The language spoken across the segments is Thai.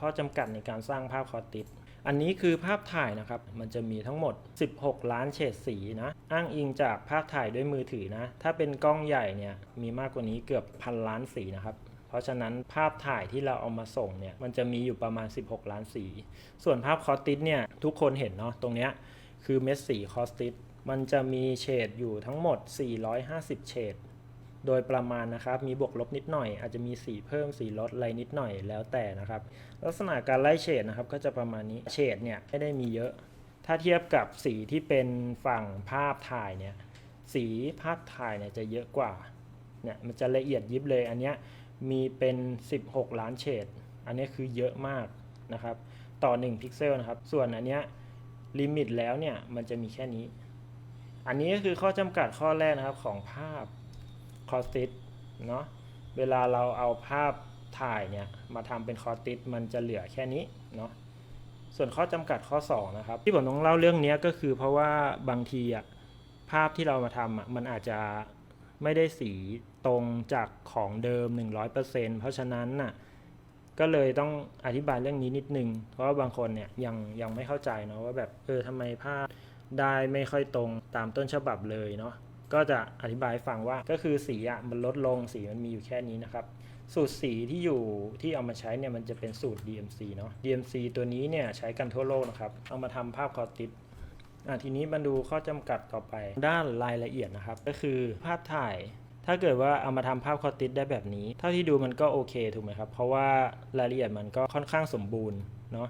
ข้อจำกัดในการสร้างภาพคอติสอันนี้คือภาพถ่ายนะครับ มันจะมีทั้งหมด 16 ล้านเฉดสีนะ อ้างอิงจากภาพถ่ายด้วยมือถือนะ ถ้าเป็นกล้องใหญ่เนี่ย มีมากกว่านี้เกือบพันล้านสีนะครับ เพราะฉะนั้นภาพถ่ายที่เราเอามาส่งเนี่ย มันจะมีอยู่ประมาณ 16 ล้านสี ส่วนภาพคอติสเนี่ย ทุกคนเห็นเนาะ ตรงเนี้ยคือเม็ดสีคอติสมันจะมีเฉดอยู่ทั้งหมด 450 เฉด โดยประมาณนะครับ มีบวกลบนิดหน่อย อาจจะมีสีเพิ่มสีลดอะไรนิดหน่อยแล้วแต่นะครับ ลักษณะการไล่เฉดนะครับก็จะประมาณนี้เฉดเนี่ยไม่ได้มีเยอะ ถ้าเทียบกับสีที่เป็นฝั่งภาพถ่ายเนี่ยสีภาพถ่ายเนี่ยจะเยอะกว่าเนี่ยมันจะละเอียดยิบเลยอันเนี้ยมีเป็น 16 ล้านเฉดอันนี้คือเยอะมากนะครับ ต่อ 1 พิกเซลนะครับ ส่วนอันเนี้ยลิมิตแล้วเนี่ยมันจะมีแค่นี้ อันนี้ก็คือข้อจำกัดข้อแรกนะครับของภาพ คอติสเนาะเวลาเราเอาภาพถ่ายเนี่ยมาทำเป็นคอติสมันจะเหลือแค่นี้เนาะส่วนข้อจำกัดข้อ 2 นะครับ ที่ผมต้องเล่าเรื่องนี้ก็คือเพราะว่าบางทีอะภาพที่เรามาทำอะมันอาจจะไม่ได้สีตรงจากของเดิม 100%เพราะฉะนั้นน่ะก็เลยต้องอธิบายเรื่องนี้นิดนึง เพราะว่าบางคนเนี่ยยังยังไม่เข้าใจเนาะว่าแบบเออทำไมภาพได้ไม่ค่อยตรงตามต้นฉบับเลยเนาะ ก็จะอธิบายฟังว่าก็คือสีอะมันลดลงสีมันมีอยู่แค่นี้นะครับ สูตรสีที่อยู่ที่เอามาใช้เนี่ยมันจะเป็นสูตร DMC เนาะ DMC ตัวนี้เนี่ยใช้กันทั่วโลกนะครับ เอามาทำภาพคอติสอะทีนี้มาดูข้อจำกัดต่อไปด้านรายละเอียดนะครับ ก็คือภาพถ่ายถ้าเกิดว่าเอามาทำภาพคอติสได้แบบนี้ เท่าที่ดูมันก็โอเคถูกไหมครับ เพราะว่ารายละเอียดมันก็ค่อนข้างสมบูรณ์เนาะ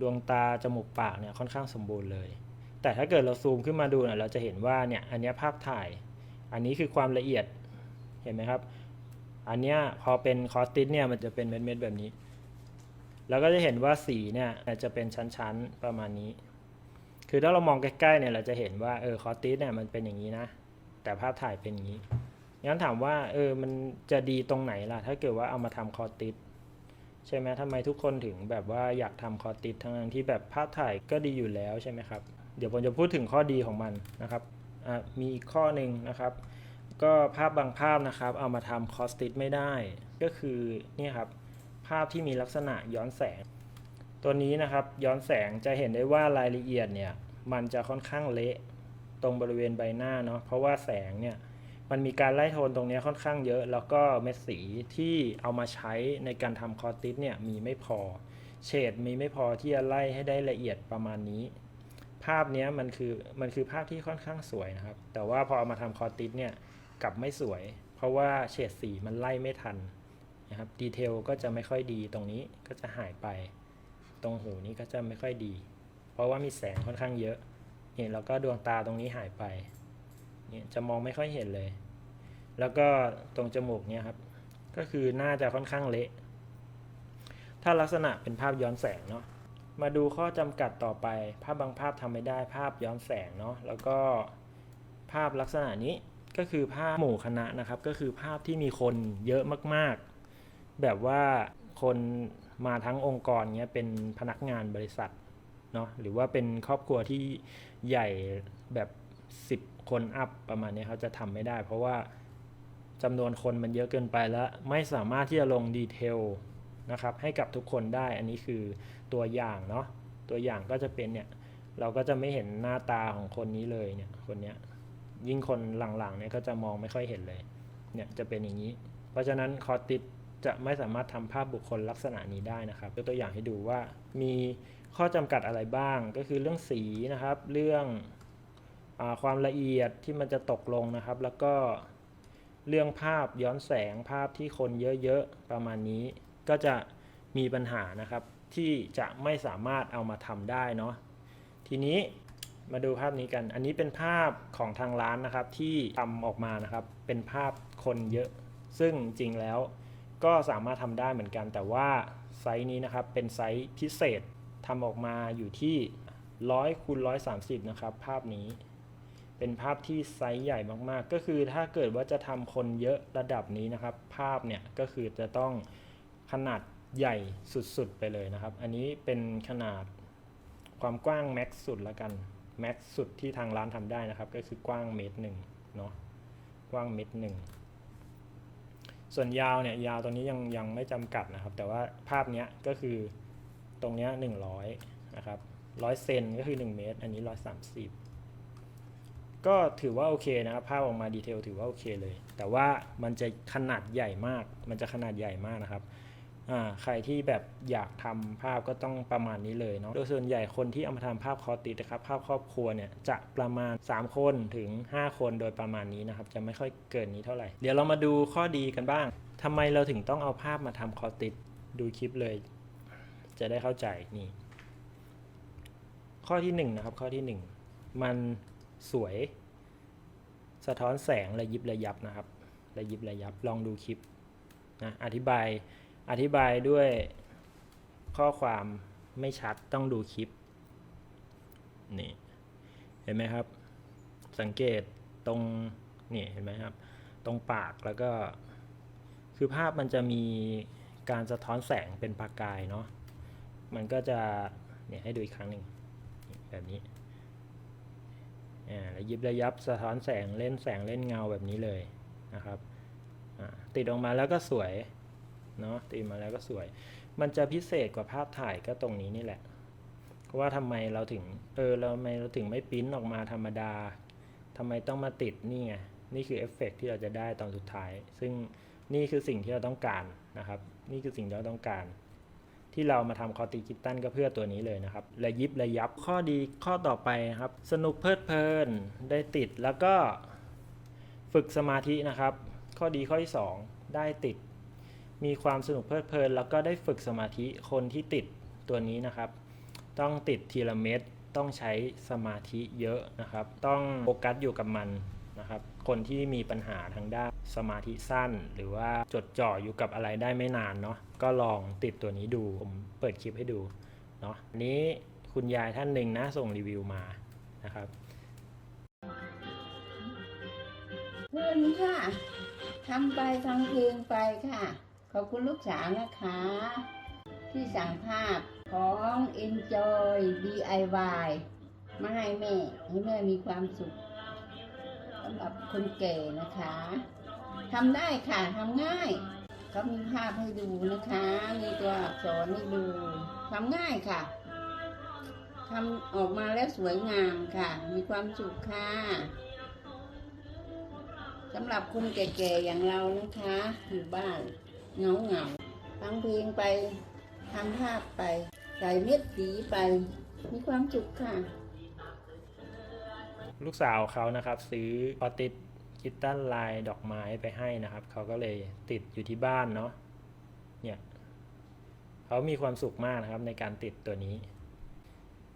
ดวงตา จมูก ปากเนี่ยค่อนข้างสมบูรณ์เลย แต่ถ้าเกิดเราซูมขึ้นมาดูเนี่ยเราจะเห็นว่าเนี่ยอันนี้ภาพถ่าย อันนี้คือความละเอียดเห็นไหมครับ อันเนี้ยพอเป็นคอสติสเนี่ยมันจะเป็นเม็ดๆแบบนี้ แล้วก็จะเห็นว่าสีเนี่ยจะเป็นชั้นๆประมาณนี้ คือถ้าเรามองใกล้ๆเนี่ยเราจะเห็นว่าเออคอสติสเนี่ยมันเป็นอย่างนี้นะ แต่ภาพถ่ายเป็นอย่างนี้งั้นถามว่าเออมันจะดีตรงไหนล่ะ ถ้าเกิดว่าเอามาทำคอสติสใช่ไหมทำไมทุกคนถึงแบบว่าอยากทำคอสติสทั้งที่แบบภาพถ่ายก็ดีอยู่แล้วใช่ไหมครับ เดี๋ยวผมจะพูดถึงข้อดีของมันนะครับมีอีกข้อหนึ่งนะครับ ก็ภาพบางภาพนะครับ เอามาทำคอสติสไม่ได้ ก็คือนี่ครับภาพที่มีลักษณะย้อนแสง ตัวนี้นะครับย้อนแสงจะเห็นได้ว่ารายละเอียดเนี่ยมันจะค่อนข้างเละตรงบริเวณใบหน้าเนาะเพราะว่าแสงเนี่ยมันมีการไล่โทนตรงนี้ค่อนข้างเยอะ แล้วก็เม็ดสีที่เอามาใช้ในการทำคอติสเนี่ยมีไม่พอ เฉดมีไม่พอที่จะไล่ให้ได้ละเอียดประมาณนี้ ภาพนี้มันคือมันคือภาพที่ค่อนข้างสวยนะครับ แต่ว่าพอเอามาทำคอติสเนี่ยกลับไม่สวย เพราะว่าเฉดสีมันไล่ไม่ทันนะครับดีเทลก็จะไม่ค่อยดีตรงนี้ก็จะหายไป ตรงหูนี้ก็จะไม่ค่อยดี เพราะว่ามีแสงค่อนข้างเยอะเนี่ยแล้วก็ดวงตาตรงนี้หายไปเนี่ยจะมองไม่ค่อยเห็นเลย แล้วก็ตรงจมูกเนี่ยครับ ก็คือน่าจะค่อนข้างเละ ถ้าลักษณะเป็นภาพย้อนแสงเนาะ มาดูข้อจำกัดต่อไป ภาพบางภาพทำไม่ได้ภาพย้อนแสงเนาะแล้วก็ภาพลักษณะนี้ก็คือภาพหมู่คณะนะครับ ก็คือภาพที่มีคนเยอะมากๆ แบบว่าคนมาทั้งองค์กรเนี้ยเป็นพนักงานบริษัทเนาะหรือว่าเป็นครอบครัวที่ใหญ่แบบ 10 คนอัพประมาณนี้เขาจะทำไม่ได้ เพราะว่าจำนวนคนมันเยอะเกินไปแล้วไม่สามารถที่จะลงดีเทล นะครับให้กับทุกคนได้อันนี้คือตัวอย่างเนาะตัวอย่างก็จะเป็นเนี่ยเราก็จะไม่เห็นหน้าตาของคนนี้เลยเนี่ยคนเนี้ยยิ่งคนหลังๆเนี่ยก็จะมองไม่ค่อยเห็นเลยเนี่ยจะเป็นอย่างนี้ เพราะฉะนั้นคอติสจะไม่สามารถทำภาพบุคคลลักษณะนี้ได้นะครับยกตัวอย่างให้ดูว่ามีข้อจำกัดอะไรบ้าง ก็คือเรื่องสีนะครับ เรื่องอความละเอียดที่มันจะตกลงนะครับ แล้วก็เรื่องภาพย้อนแสงภาพที่คนเยอะๆประมาณนี้ ก็จะมีปัญหานะครับ ที่จะไม่สามารถเอามาทำได้เนาะทีนี้มาดูภาพนี้กัน อันนี้เป็นภาพของทางร้านนะครับที่ทำออกมานะครับ เป็นภาพคนเยอะ ซึ่งจริงแล้วก็สามารถทำได้เหมือนกัน แต่ว่าไซส์นี้นะครับเป็นไซส์พิเศษทำออกมาอยู่ที่100คูณ130นะครับ ภาพนี้ เป็นภาพที่ไซส์ใหญ่มากๆ ก็คือถ้าเกิดว่าจะทำคนเยอะระดับนี้นะครับ ภาพเนี่ยก็คือจะต้อง ขนาดใหญ่สุดๆไปเลยนะครับ อันนี้เป็นขนาดความกว้างแม็กซ์สุดละกันแม็กซ์สุดที่ทางร้านทำได้นะครับ ก็คือกว้างเมตรหนึ่งเนาะกว้างเมตรหนึ่งส่วนยาวเนี่ยยาวตัวนี้ยังยังไม่จำกัดนะครับ แต่ว่าภาพเนี้ยก็คือตรงเนี้ย100นะครับ100เซนก็คือ 1 เมตร อันนี้ 130 ก็ถือว่าโอเคนะครับ ภาพออกมาดีเทลถือว่าโอเคเลย แต่ว่ามันจะขนาดใหญ่มาก มันจะขนาดใหญ่มากนะครับ อ่าใครที่แบบอยากทำภาพก็ต้องประมาณนี้เลยเนาะโดยส่วนใหญ่คนที่เอามาทำภาพคอติดนะครับภาพครอบครัวเนี่ยจะประมาณ 3 คนถึง 5 คนโดยประมาณนี้นะครับจะไม่ค่อยเกินนี้เท่าไหร่ เดี๋ยวเรามาดูข้อดีกันบ้างทำไมเราถึงต้องเอาภาพมาทำคอติดดูคลิปเลย จะได้เข้าใจนี่ข้อที่หนึ่งนะครับข้อที่หนึ่งมันสวย สะท้อนแสงระยิบระยับนะครับระยิบระยับลองดูคลิปนะอธิบาย อธิบายด้วยข้อความไม่ชัดต้องดูคลิป นี่ เห็นไหมครับ สังเกตตรงนี่เห็นไหมครับ ตรงปากแล้วก็ คือภาพมันจะมีการสะท้อนแสงเป็นประกายเนาะมันก็จะเนี่ยให้ดูอีกครั้งหนึ่งแบบนี้อ่าระยิบระยับสะท้อนแสงเล่นแสงเล่นเงาแบบนี้เลยนะครับอ่าติดออกมาแล้วก็สวย เนาะตีมาแล้วก็สวย มันจะพิเศษกว่าภาพถ่ายก็ตรงนี้นี่แหละว่าทำไมเราถึงเออเราทำไมเราถึงไม่ปิ้นออกมาธรรมดาทำไมต้องมาติดนี่ไงนี่คือเอฟเฟกต์ที่เราจะได้ตอนสุดท้าย ซึ่งนี่คือสิ่งที่เราต้องการนะครับ นี่คือสิ่งที่เราต้องการ ที่เรามาทำคอติคิตตันก็เพื่อตัวนี้เลยนะครับระยิบระยับข้อดีข้อต่อไปนะครับ สนุกเพลิดเพลินได้ติดแล้วก็ฝึกสมาธินะครับ ข้อดีข้อที่สองได้ติด มีความสนุกเพลิดเพลิน แล้วก็ได้ฝึกสมาธิคนที่ติดตัวนี้นะครับ ต้องติดทีละเม็ดต้องใช้สมาธิเยอะนะครับ ต้องโฟกัสอยู่กับมันนะครับ คนที่มีปัญหาทางด้านสมาธิสั้น หรือว่าจดจ่ออยู่กับอะไรได้ไม่นานเนาะก็ลองติดตัวนี้ดูผมเปิดคลิปให้ดูเนาะนี้คุณยายท่านหนึ่งนะส่งรีวิวมานะครับเพลินค่ะทำไปฟังเพลงไปค่ะ อบคุณลูกสาวนะคะ ที่สั่งภาพของ Enjoy DIY มาให้แม่ ให้แม่มีความสุขสำหรับคนแก่นะคะทำได้ค่ะทำง่ายเขามีภาพให้ดูนะคะมีตัวอักษรให้ดูทำง่ายค่ะทำออกมาแล้วสวยงามค่ะ มีความสุขค่ะสำหรับคนแก่ๆอย่างเรานะคะ อยู่บ้าน เหงาเหงาฟังเพลงไปทำภาพไป ใส่เม็ดสีไป มีความสุขค่ะ ลูกสาวเขานะครับ ซื้อออติสคิตตันลายดอกไม้ไปให้นะครับ เขาก็เลยติดอยู่ที่บ้านเนาะเนี่ยเขามีความสุขมากนะครับในการติดตัวนี้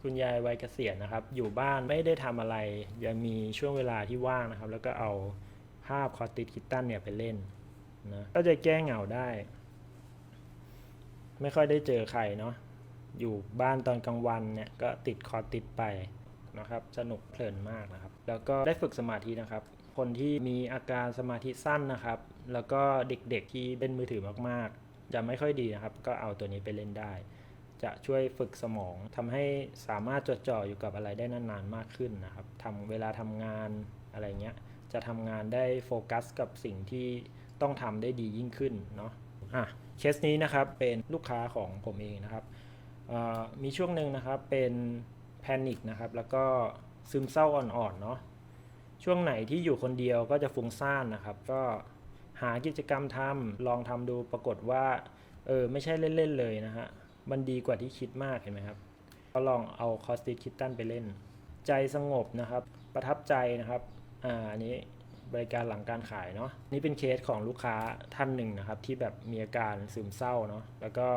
คุณยายวัยเกษียณนะครับ อยู่บ้านไม่ได้ทำอะไร ยังมีช่วงเวลาที่ว่างนะครับ แล้วก็เอาภาพคอติดคิตตันเนี่ยไปเล่น นะก็จะแก้เหงาได้ ไม่ค่อยได้เจอใครเนาะอยู่บ้านตอนกลางวันเนี่ยก็ติดคอติดไปนะครับ สนุกเพลินมากนะครับ แล้วก็ได้ฝึกสมาธินะครับ คนที่มีอาการสมาธิสั้นนะครับ แล้วก็เด็กๆที่เล่นมือถือมากๆ จะไม่ค่อยดีนะครับ ก็เอาตัวนี้ไปเล่นได้ จะช่วยฝึกสมองทำให้สามารถจดจ่ออยู่กับอะไรได้นานๆมากขึ้นนะครับทำเวลาทำงานอะไรเงี้ยจะทำงานได้โฟกัสกับสิ่งที่ ต้องทำได้ดียิ่งขึ้นเนาะอะเคสนี้นะครับเป็นลูกค้าของผมเองนะครับมีช่วงหนึ่งนะครับเป็นแพนิคนะครับแล้วก็ซึมเศร้าอ่อนๆเนาะช่วงไหนที่อยู่คนเดียวก็จะฟุ้งซ่านนะครับ ก็หากิจกรรมทำลองทำดูปรากฏว่าเออไม่ใช่เล่นๆเลยนะฮะมันดีกว่าที่คิดมากเห็นไหมครับก็ลองเอาคอสติคิตตันไปเล่น ใจสงบนะครับ ประทับใจนะครับอ่าอันนี้ บริการหลังการขายเนาะนี่เป็นเคสของลูกค้าท่านหนึ่งนะครับ ที่แบบมีอาการซึมเศร้าเนาะแล้วก็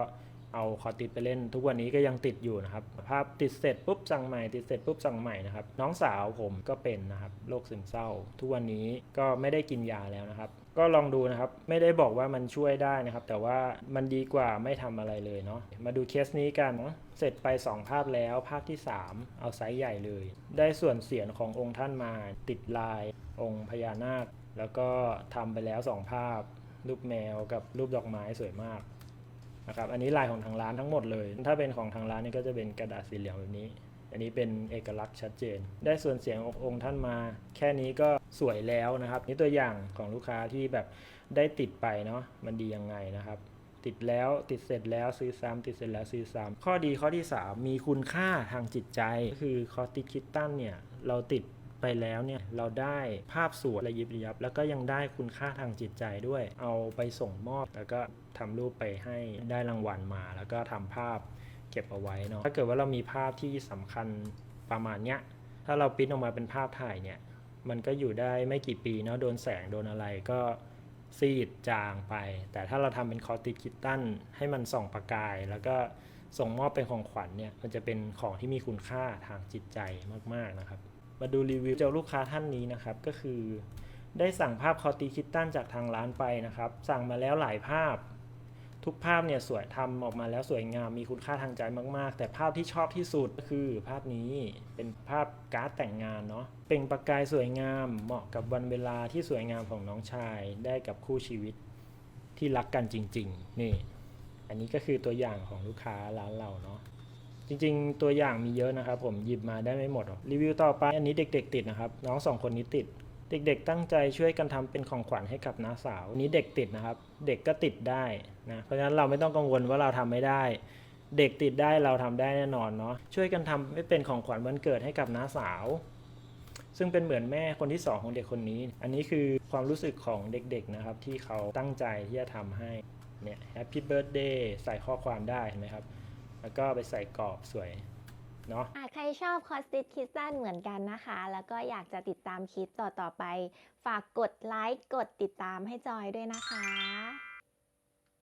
เอาคอติดไปเล่น ทุกวันนี้ก็ยังติดอยู่นะครับภาพติดเสร็จปุ๊บสั่งใหม่ติดเสร็จปุ๊บสั่งใหม่นะครับน้องสาวผมก็เป็นนะครับโรคซึมเศร้า ทุกวันนี้ก็ไม่ได้กินยาแล้วนะครับ ก็ลองดูนะครับไม่ได้บอกว่ามันช่วยได้นะครับ แต่ว่ามันดีกว่าไม่ทำอะไรเลยเนาะมาดูเคสนี้กันเสร็จไป 2 ภาพแล้วภาพที่ 3 เอาไซส์ใหญ่เลย ได้ส่วนเสียงขององค์ท่านมาติดลาย องค์พญานาค แล้วก็ทำไปแล้ว2ภาพ รูปแมวกับรูปดอกไม้สวยมากนะครับอันนี้ลายของทางร้านทั้งหมดเลย ถ้าเป็นของทางร้านนี่ก็จะเป็นกระดาษสีเหลืองแบบนี้ อันนี้เป็นเอกลักษณ์ชัดเจน ได้ส่วนเสียงององค์ท่านมา แค่นี้ก็สวยแล้วนะครับ นี่ตัวอย่างของลูกค้าที่แบบได้ติดไปเนาะมันดียังไงนะครับ ติดแล้วติดเสร็จแล้วซื้อซ้ำติดเสร็จแล้วซื้อซ้ำข้อดีข้อที่ 3 มีคุณค่าทางจิตใจก็คือคอติคิตตันเนี่ยเราติด ไปแล้วเนี่ยเราได้ภาพสวยระยิบระยับ แล้วก็ยังได้คุณค่าทางจิตใจด้วย เอาไปส่งมอบ แล้วก็ทำรูปไปให้ได้รางวัลมา แล้วก็ทำภาพเก็บเอาไว้เนาะถ้าเกิดว่าเรามีภาพที่สำคัญประมาณเนี้ยถ้าเราปิ้นออกมาเป็นภาพถ่ายเนี่ยมันก็อยู่ได้ไม่กี่ปีเนาะโดนแสงโดนอะไรก็ซีดจางไป แต่ถ้าเราทำเป็นคอติคิตตันให้มันส่องประกาย แล้วก็ส่งมอบเป็นของขวัญเนี่ยมันจะเป็นของที่มีคุณค่าทางจิตใจมาก ๆ นะครับ มาดูรีวิวเจ้าลูกค้าท่านนี้นะครับ ก็คือ ได้สั่งภาพคอติคิตตันจากทางร้านไปนะครับ สั่งมาแล้วหลายภาพ ทุกภาพเนี่ยสวยทำออกมาแล้วสวยงามมีคุณค่าทางใจมากๆ แต่ภาพที่ชอบที่สุดก็คือภาพนี้เป็นภาพการ์ดแต่งงานเนาะเปล่งประกายสวยงามเหมาะกับวันเวลาที่สวยงามของน้องชายได้กับคู่ชีวิตที่รักกันจริง ๆ นี่ อันนี้ก็คือตัวอย่างของลูกค้าร้านเราเนาะ จริงๆ ตัวอย่างมีเยอะนะครับ ผมหยิบมาได้ไม่หมดหรอกรีวิวต่อไปอันนี้เด็ก ๆ ติดนะครับน้องสองคนนี้ติด เด็ก ๆ ตั้งใจช่วยกันทำเป็นของขวัญให้กับน้าสาวนี้เด็กติดนะครับ เด็กก็ติดได้นะเพราะฉะนั้นเราไม่ต้องกังวลว่าเราทำไม่ได้ เด็กติดได้เราทำได้แน่นอนเนาะช่วยกันทำให้เป็นของขวัญวันเกิดให้กับน้าสาว ซึ่งเป็นเหมือนแม่คนที่สองของเด็กคนนี้ อันนี้คือความรู้สึกของเด็กๆนะครับที่เขาตั้งใจที่จะทำให้เนี่ย Happy Birthday ใส่ข้อความได้เห็นไหมครับ แล้วก็ไปใส่กรอบสวยเนาะใครชอบคอสติดคิดสั้นเหมือนกันนะคะ แล้วก็อยากจะติดตามคลิปต่อๆไป ฝากกดไลค์กดติดตามให้จอยด้วยนะคะ